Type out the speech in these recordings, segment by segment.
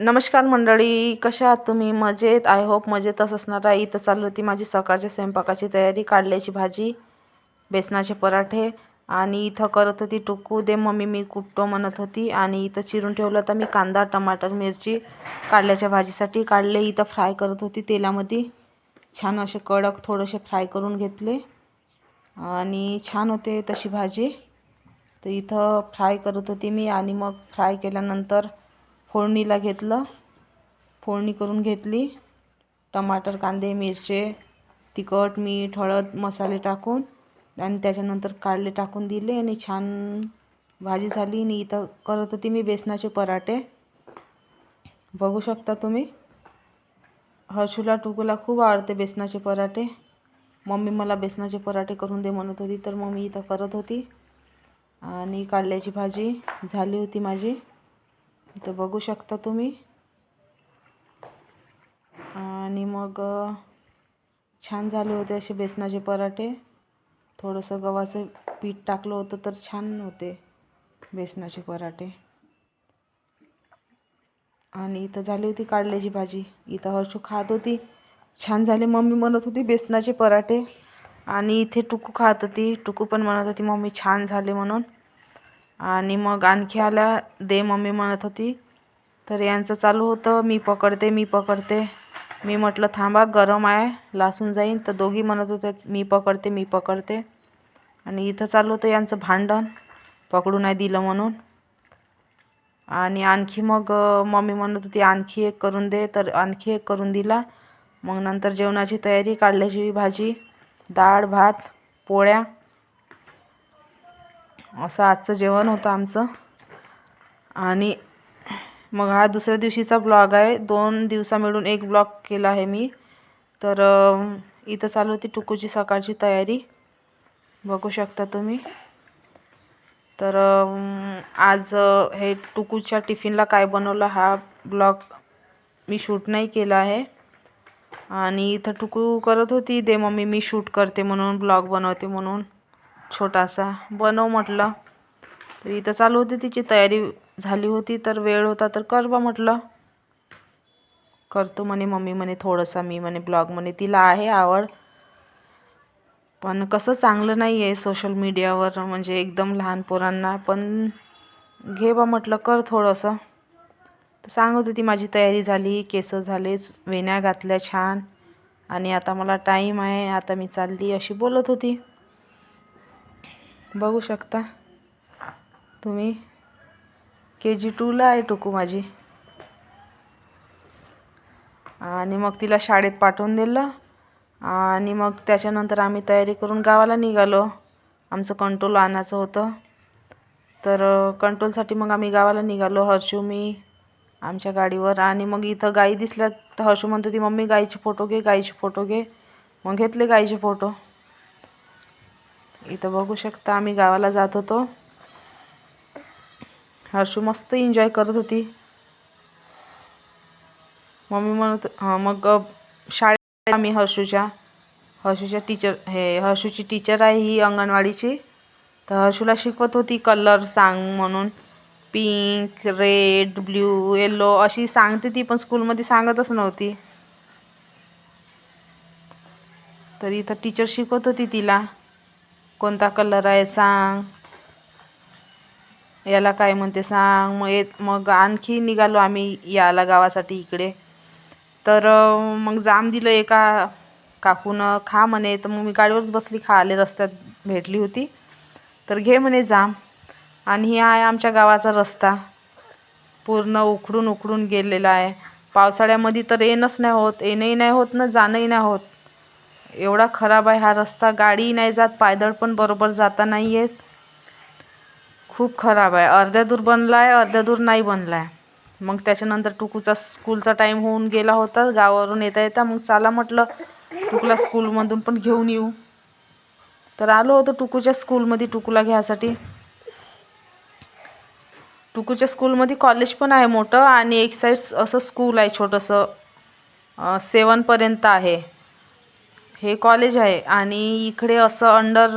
नमस्कार मंडळी कशा आहात तुम्ही? मजेत? आय होप मजेतच असणार आहे. इथं चालू होती माझी सकाळच्या स्वयंपाकाची तयारी काढल्याची भाजी बेसनाचे पराठे आणि इथं करत होती टुकू. दे मम्मी मी कुटतो म्हणत होती आणि इथं चिरून ठेवलं तर मी कांदा टमाटर मिरची काढल्याच्या भाजीसाठी. काढले इथं फ्राय करत होती तेलामध्ये. छान असे कडक थोडेसे फ्राय करून घेतले आणि छान होते तशी भाजी. तर इथं फ्राय करत होती मी आणि मग फ्राय केल्यानंतर फोडणीला घेतलं. फोडणी करून घेतली. टमाटर कांदे मिरचे तिखट मीठ हळद मसाले टाकून आणि त्याच्यानंतर काढले टाकून दिले आणि छान भाजी झाली. आणि इथं करत होती मी बेसनाचे पराठे. बघू शकता तुम्ही. हर्षूला टुकूला खूप आवडते बेसनाचे पराठे. मम्मी मला बेसनाचे पराठे करून दे म्हणत होती तर मम्मी इथं करत होती. आणि काढल्याची भाजी झाली होती माझी. इथं बघू शकता तुम्ही. आणि मग छान झाले होते असे बेसनाचे पराठे. थोडंसं गव्हाचं पीठ टाकलं होतं तर छान होते बेसनाचे पराठे. आणि इथं झाली होती काढल्याची भाजी. इथं हर्षू खात होती. छान झाले. मम्मी म्हणत होती बेसनाचे पराठे. आणि इथे टुकू खात होती. टुकू पण म्हणत होती मम्मी छान झाले म्हणून. आणि मग आणखी आल्या दे मम्मी म्हणत होती. तर यांचं चालू होतं. मी पकडते मी पकडते. मी म्हटलं थांबा गरम आहे. लासून जाईन. तर दोघी म्हणत होते मी पकडते मी पकडते. आणि इथं चालू होतं यांचं भांडण. पकडू नाही दिलं म्हणून. आणि आणखी मग मम्मी म्हणत होती आणखी एक करून दे. तर आणखी एक करून दिला. मग नंतर जेवणाची तयारी काढल्याची भाजी डाळ भात पोळ्या असं आजचं जेवण होतं आमचं. आणि मग हा दुसऱ्या दिवशीचा ब्लॉग आहे. दोन दिवसा मिळून एक ब्लॉग केला आहे मी. तर इथं चालू होती टुकूची सकाळची तयारी. बघू शकता तुम्ही. तर आज हे टुकूच्या टिफिनला काय बनवलं हा ब्लॉग मी शूट नाही केला आहे. आणि इथं टुकू करत होती. दे मम्मी मी शूट करते म्हणून ब्लॉग बनवते म्हणून. छोटासा. बनव म्हटलं. तर इथं चालू होती तिची तयारी. झाली होती तर वेळ होता तर कर बा म्हटलं. करतो म्हणे मम्मी म्हणे थोडंसं मी म्हणे ब्लॉग म्हणे. तिला आहे आवड. पण कसं चांगलं नाही आहे सोशल मीडियावर म्हणजे एकदम लहान पोरांना. पण घे बा म्हटलं कर थोडंसं. तर सांगत होती माझी तयारी झाली केस झाले वेण्या घातल्या छान. आणि आता मला टाईम आहे आता मी चालली अशी बोलत होती. बघू शकता. तुम्ही के जी टूला आहे टुकू माझी. आणि मग तिला शाळेत पाठवून दिलं. आणि मग त्याच्यानंतर आम्ही तयारी करून गावाला निघालो. आमचं कंट्रोल आणायचं होतं. तर कंट्रोलसाठी मग आम्ही गावाला निघालो. हर्षू मी आमच्या गाडीवर. आणि मग इथं गाई दिसल्या. तर हर्षू म्हणत होती मम्मी गाईचे फोटो घे गाईचे फोटो घे. मग घेतले गाईचे फोटो इथं बघू शकता आम्ही गावाला जात होतो. हर्षू मस्त एन्जॉय करत होती. मम्मी म्हणत मग शाळेत आम्ही हर्षूच्या हर्षूच्या टीचर हे हर्षूची टीचर आहे ही अंगणवाडीची. तर हर्षूला शिकवत होती कलर सांग म्हणून. पिंक रेड ब्ल्यू येलो अशी सांगते ती पण स्कूलमध्ये सांगतच नव्हती. तर इथं टीचर शिकवत होती तिला. कोणता कलर आहे सांग. याला काय म्हणते सांग. मग येत मग आणखी निघालो आम्ही याला गावासाठी इकडे. तर मग जाम दिलं एका काकून खा म्हणे. तर मग मी गाडीवरच बसली खा आले रस्त्यात भेटली होती. तर घे म्हणे जाम. आणि हे आहे आमच्या गावाचा रस्ता. पूर्ण उखडून उखडून गेलेला आहे. पावसाळ्यामध्ये तर येणंच नाही होत येणंही नाही होत ना जाणंही नाही होत. एवढा खराब आहे हा रस्ता. गाडी नाही जात पायदळ पण बरोबर जाता नाही येत. खूप खराब आहे. अर्ध्या दूर बनला आहे अर्ध्या दूर नाही बनला आहे. मग त्याच्यानंतर टुकूचा स्कूलचा टाईम होऊन गेला होता. गावावरून येता येता मग चला म्हटलं टुकूला स्कूलमधून पण घेऊन येऊ. तर आलो होतो टुकूच्या स्कूलमध्ये टुकूला घ्यायसाठी टुकूच्या स्कूलमध्ये कॉलेज पण आहे मोठं आणि एक साईड असं स्कूल आहे छोटंसं. सेवनपर्यंत आहे. हे कॉलेज आहे. आणि इकडे असं अंडर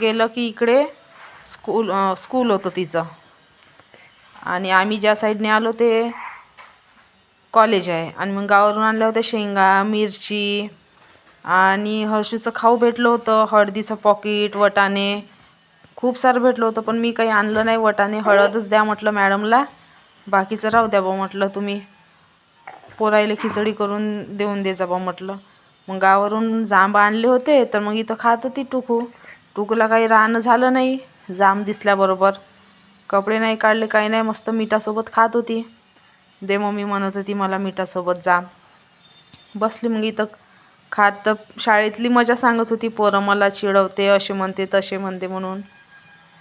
गेलं की इकडे स्कूल स्कूल होतं तिचं. आणि आम्ही ज्या साईडने आलो ते कॉलेज आहे. आणि मग गावावरून आणलं होतं शेंगा मिरची आणि हर्षूचं खाऊ भेटलं होतं. हळदीचं पॉकीट वटाणे. खूप सारं भेटलं होतं पण मी काही आणलं नाही. वटाणे हळदच द्या म्हटलं मॅडमला बाकीचं राहू द्या बा म्हटलं तुम्ही. पोरायला खिचडी करून देऊन दे जा बा म्हटलं. मग गावावरून जांब आणले होते तर मग इथं खात होती टुकू. टुकूला काही राहणं झालं नाही जांब दिसल्याबरोबर. कपडे नाही काढले काही नाही मस्त मिठासोबत खात होती. दे मम्मी म्हणत होती मला मिठासोबत जाम बसली मग इथं खात तर शाळेतली मजा सांगत होती पोरं मला चिडवते असे म्हणते तसे म्हणते म्हणून.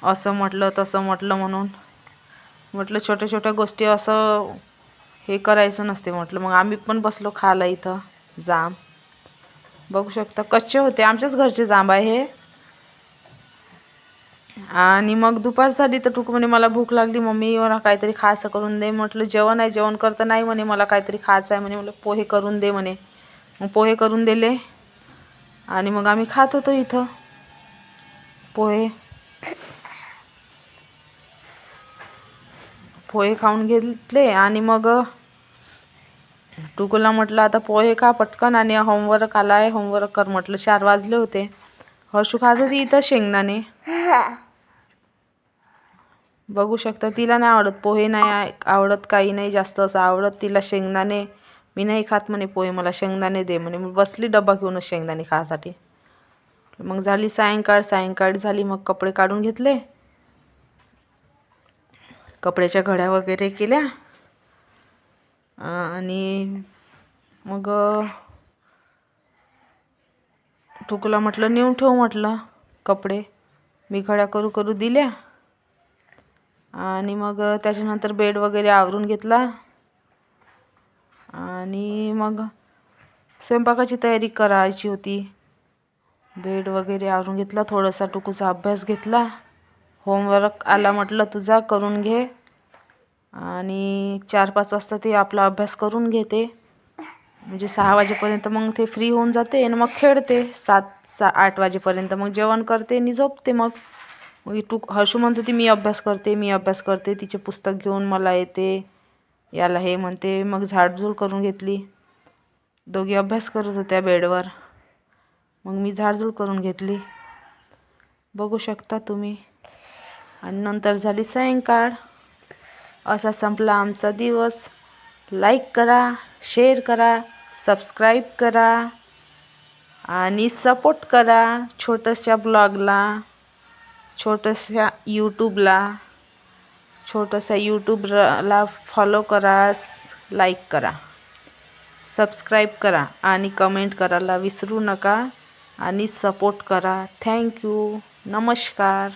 असं म्हटलं तसं म्हटलं म्हणून. म्हटलं छोट्या छोट्या गोष्टी असं हे करायचं नसते म्हटलं. मग आम्ही पण बसलो खायला इथं जाम बघू शकता. कच्चे होते. आमच्याच घरचे जांब आहे हे. आणि मग दुपार झाली तर टुकू म्हणे मला भूक लागली मम्मी मला काहीतरी खायचं करून दे. म्हटलं जेवण आहे जेवण करतं नाही म्हणे मला काहीतरी खायचं आहे म्हणे. म्हटलं पोहे करून दे म्हणे. मग पोहे करून दिले. आणि मग आम्ही खात होतो इथं. पोहे. पोहे खाऊन घेतले. आणि मग टुकूला म्हटलं आता पोहे खा पटकन आणि होमवर्क आला आहे होमवर्क कर म्हटलं. चार वाजले होते. हर्षू खात होती इथं शेंगदाणे? बघू शकता तिला नाही आवडत. पोहे नाही आवडत काही नाही जास्त असं आवडत. तिला शेंगदाणे मी नाही खात म्हणे. पोहे मला शेंगदाणे दे म्हणे. मी बसली डब्बा घेऊनच शेंगदाणे खासाठी मग झाली सायंकाळ. सायंकाळ झाली. मग कपडे काढून घेतले. कपड्याच्या घड्या वगैरे केल्या. आणि मग टुकूला म्हटलं नेऊन ठेव म्हटलं कपडे. मी घड्या करू करू दिल्या. आणि मग त्याच्यानंतर बेड वगैरे आवरून घेतला. आणि मग स्वयंपाकाची तयारी करायची होती. बेड वगैरे आवरून घेतला थोडासा टुकूचा अभ्यास घेतला. होमवर्क आला म्हटलं तुझा करून घे. आणि चार पाच वाजता ते आपला अभ्यास करून घेते. म्हणजे सहा वाजेपर्यंत मग ते फ्री होऊन जाते आणि मग खेळते. सात सा आठ वाजेपर्यंत मग जेवण करते आणि झोपते मग. मग टू हर्षू म्हणत होती मी अभ्यास करते मी अभ्यास करते. तिचे पुस्तक घेऊन मला येते. याला हे म्हणते. मग झाडझूड करून घेतली. दोघी अभ्यास करत होत्या बेडवर. मग मी झाडझूड करून घेतली. बघू शकता तुम्ही. आणि नंतर झाली सायंकाळ. असा संपला आमचा दिवस. लाईक करा शेअर करा सबस्क्राईब करा आणि सपोर्ट करा छोट्याशा ब्लॉगला छोट्याशा यूट्यूबला छोटंसं यूट्यूबला फॉलो करा लाईक करा सबस्क्राईब करा आणि कमेंट करायला विसरू नका आणि सपोर्ट करा. थँक्यू नमस्कार.